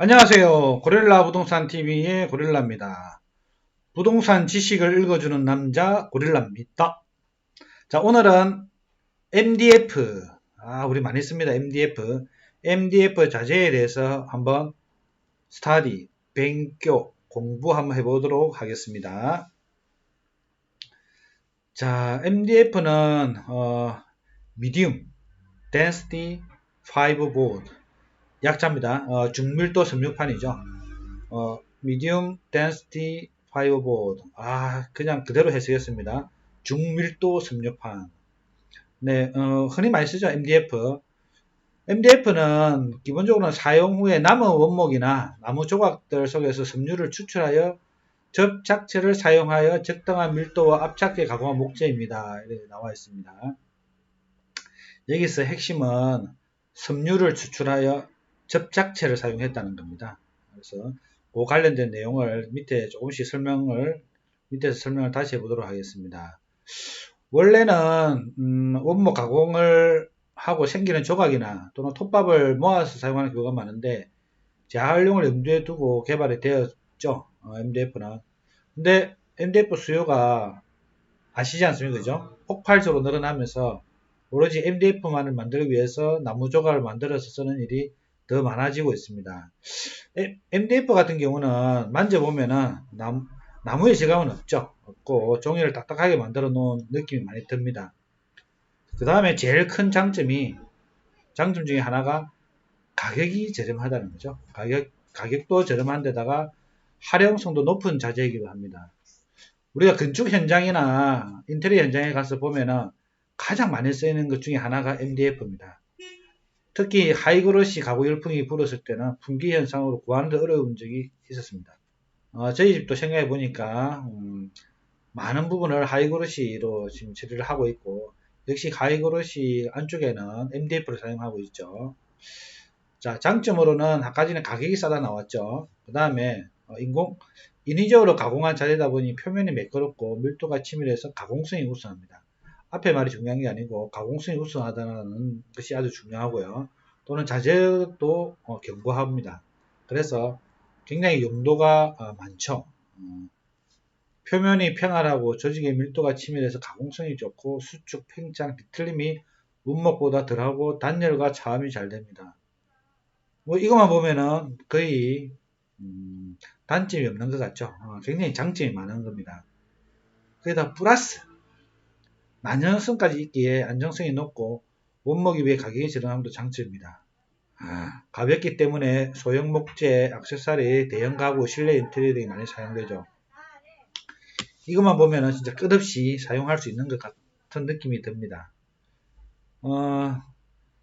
안녕하세요. 고릴라 부동산 TV의 고릴라입니다. 부동산 지식을 읽어주는 남자 고릴라입니다. 자, 오늘은 MDF. 아, 우리 많이 씁니다. MDF. MDF 자재에 대해서 한번 스타디,勉強, 공부 한번 해보도록 하겠습니다. 자, MDF는 어, Medium Density Fiber Board 약자입니다. 어, 중밀도 섬유판이죠. 어, Medium Density Fiberboard. 아, 그냥 그대로 해석했습니다. 중밀도 섬유판. 네, 어, 흔히 많이 쓰죠. MDF. MDF는 기본적으로 사용 후에 남은 원목이나 나무 조각들 속에서 섬유를 추출하여 접착체를 사용하여 적당한 밀도와 압착에 가공한 목재입니다. 이렇게 나와 있습니다. 여기서 핵심은 섬유를 추출하여 접착체를 사용했다는 겁니다. 그래서 그 관련된 내용을 밑에 조금씩 설명을 밑에서 설명을 다시 해보도록 하겠습니다. 원래는 음, 원목 가공을 하고 생기는 조각이나 또는 톱밥을 모아서 사용하는 경우가 많은데 재활용을 염두에 두고 개발이 되었죠. 어, MDF는. 근데 MDF 수요가 아시지 않습니까? 그죠? 폭발적으로 늘어나면서 오로지 MDF만을 만들기 위해서 나무 조각을 만들어서 쓰는 일이 더 많아지고 있습니다. MDF 같은 경우는 만져보면은 나무, 나무의 질감은 없죠. 없고 종이를 딱딱하게 만들어 놓은 느낌이 많이 듭니다. 그 다음에 제일 큰 장점이 장점 중에 하나가 가격이 저렴하다는 거죠. 가격, 가격도 저렴한 데다가 활용성도 높은 자재이기도 합니다. 우리가 건축 현장이나 인테리어 현장에 가서 보면은 가장 많이 쓰이는 것 중에 하나가 MDF입니다. 특히 하이그로시 가구 열풍이 불었을 때는 분기 현상으로 구하는 데 어려운 적이 있었습니다. 어, 저희 집도 생각해 보니까 음, 많은 부분을 하이그로시로 지금 처리를 하고 있고 역시 하이그로시 안쪽에는 MDF를 사용하고 있죠. 자 장점으로는 아까 전에 가격이 싸다 나왔죠. 그 다음에 어, 인공 인위적으로 가공한 자재다 보니 표면이 매끄럽고 밀도가 치밀해서 가공성이 우수합니다. 앞에 말이 중요한 게 아니고 가공성이 우수하다는 것이 아주 중요하고요. 또는 자재도 어, 견고합니다. 그래서 굉장히 용도가 어, 많죠. 어, 표면이 평활하고 조직의 밀도가 치밀해서 가공성이 좋고 수축, 팽창, 비틀림이 문목보다 덜하고 단열과 차음이 잘 됩니다. 뭐 이것만 보면은 거의 음, 단점이 없는 것 같죠. 어, 굉장히 장점이 많은 겁니다. 거기다 플러스 만연성까지 있기에 안정성이 높고 원목이 위해 가격이 저렴함도 장점입니다. 아, 가볍기 때문에 소형 목재, 액세서리, 대형 가구, 실내 인테리어 등이 많이 사용되죠. 이것만 보면 진짜 끝없이 사용할 수 있는 것 같은 느낌이 듭니다. 어,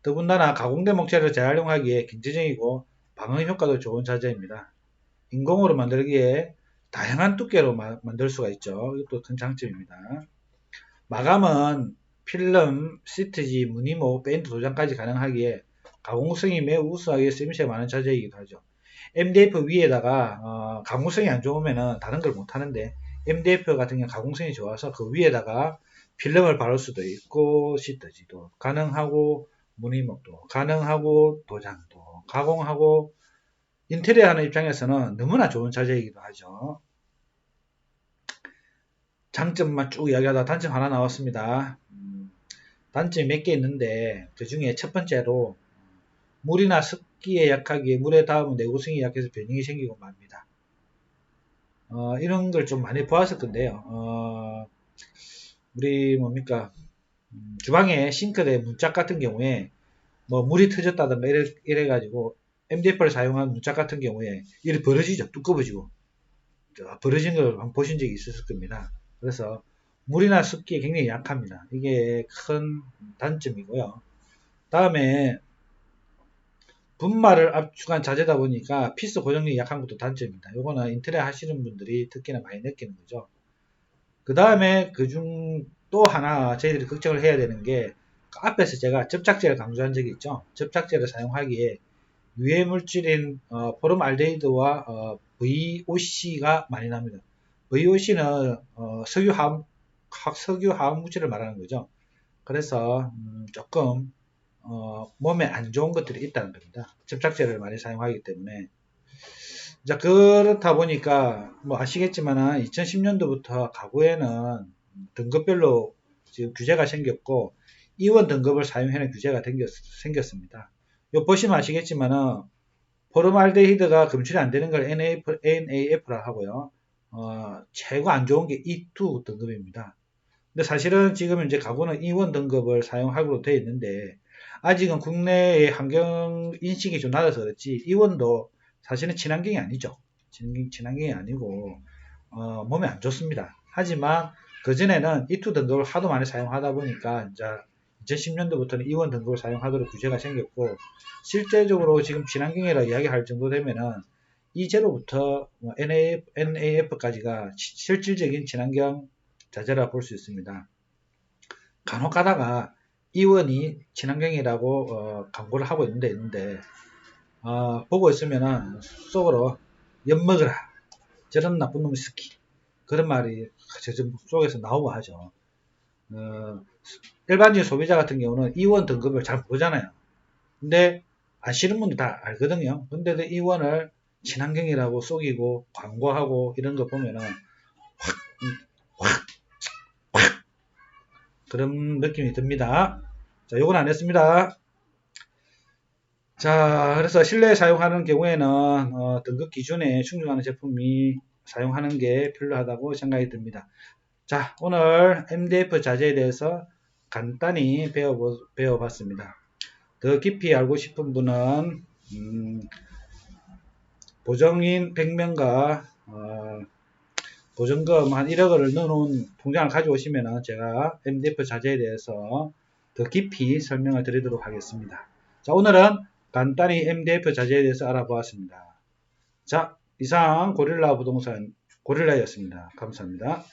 더군다나 가공된 목재를 재활용하기에 경제적이고 방음 효과도 좋은 자재입니다. 인공으로 만들기에 다양한 두께로 마, 만들 수가 있죠. 이것도 큰 장점입니다. 마감은 필름, 시트지, 무늬모, 페인트 도장까지 가능하기에 가공성이 매우 우수하게 쓰임새가 많은 자재이기도 하죠. MDF 위에다가 어, 가공성이 안 좋으면 다른 걸 못하는데 MDF 같은 경우 가공성이 좋아서 그 위에다가 필름을 바를 수도 있고 시트지도 가능하고 무늬목도 가능하고 도장도 가공하고 인테리어 하는 입장에서는 너무나 좋은 자재이기도 하죠. 장점만 쭉 이야기하다 단점 하나 나왔습니다. 음, 단점이 몇 개 있는데 그 중에 첫 번째로 물이나 습기에 약하기에 물에 닿으면 내구성이 약해서 변형이 생기고 맙니다. 어, 이런 걸 좀 많이 보았을 건데요. 어, 우리 뭡니까 음, 주방에 싱크대 문짝 같은 경우에 뭐 물이 터졌다든가 이래, 이래 가지고 MDF를 사용한 문짝 같은 경우에 이렇게 벌어지죠. 두꺼워지고 벌어진 걸 보신 적이 있었을 겁니다. 그래서 물이나 습기에 굉장히 약합니다. 이게 큰 단점이고요. 다음에 분말을 압축한 자재다 보니까 피스 고정력이 약한 것도 단점입니다. 요거는 인테리어 하시는 분들이 특히나 많이 느끼는 거죠. 그 다음에 그중 또 하나 저희들이 걱정을 해야 되는 게 앞에서 제가 접착제를 강조한 적이 있죠. 접착제를 사용하기에 유해 물질인 어, 포름알데히드와 어, VOC가 많이 납니다. VOC는 어, 석유 화학, 석유 화학 물질을 말하는 거죠. 그래서 음, 조금 어, 몸에 안 좋은 것들이 있다는 겁니다. 접착제를 많이 사용하기 때문에 자, 그렇다 보니까 뭐 아시겠지만 2010년도부터 가구에는 등급별로 지금 규제가 생겼고 이원 등급을 사용하는 규제가 생겼, 습니다요 보시면 아시겠지만은 포름알데히드가 검출이 안 되는 걸 NAF, NAF라 하고요. 어, 최고 안 좋은 게 E2 등급입니다. 근데 사실은 지금 이제 가구는 E1 등급을 사용하기로 되어 있는데 아직은 국내의 환경 인식이 좀 낮아서 그렇지 E1도 사실은 친환경이 아니죠. 친환경이 아니고 어, 몸에 안 좋습니다. 하지만 그전에는 E2 등급을 하도 많이 사용하다 보니까 이제 2010년도부터는 E1 등급을 사용하도록 규제가 생겼고 실제적으로 지금 친환경이라 이야기할 정도 되면은 E0부터 NAF, NAF까지가 실질적인 친환경 자재라 볼 수 있습니다. 간혹 가다가 E1이 친환경이라고 어, 광고를 하고 있는데 있는데 어, 보고 있으면은 속으로 엿먹으라 저런 나쁜 놈의 스키 그런 말이 제 속에서 나오고 하죠. 어, 일반적인 소비자 같은 경우는 E1 등급을 잘 모르잖아요. 근데 아시는 분들 다 알거든요. 근데도 E1을 친환경이라고 속이고 광고하고 이런 거 보면은 확, 확, 확 그런 느낌이 듭니다. 자, 요건 안 했습니다. 자, 그래서 실내에 사용하는 경우에는 어, 등급 기준에 충족하는 제품이 사용하는 게 필요하다고 생각이 듭니다. 자, 오늘 MDF 자재에 대해서 간단히 배워, 배워봤습니다. 더 깊이 알고 싶은 분은 음, 보정인 100명과 어, 보증금 한 1억을 넣어놓은 통장을 가져오시면 제가 MDF 자재에 대해서 더 깊이 설명을 드리도록 하겠습니다. 자 오늘은 간단히 MDF 자재에 대해서 알아보았습니다. 자 이상 고릴라 부동산 고릴라였습니다. 감사합니다.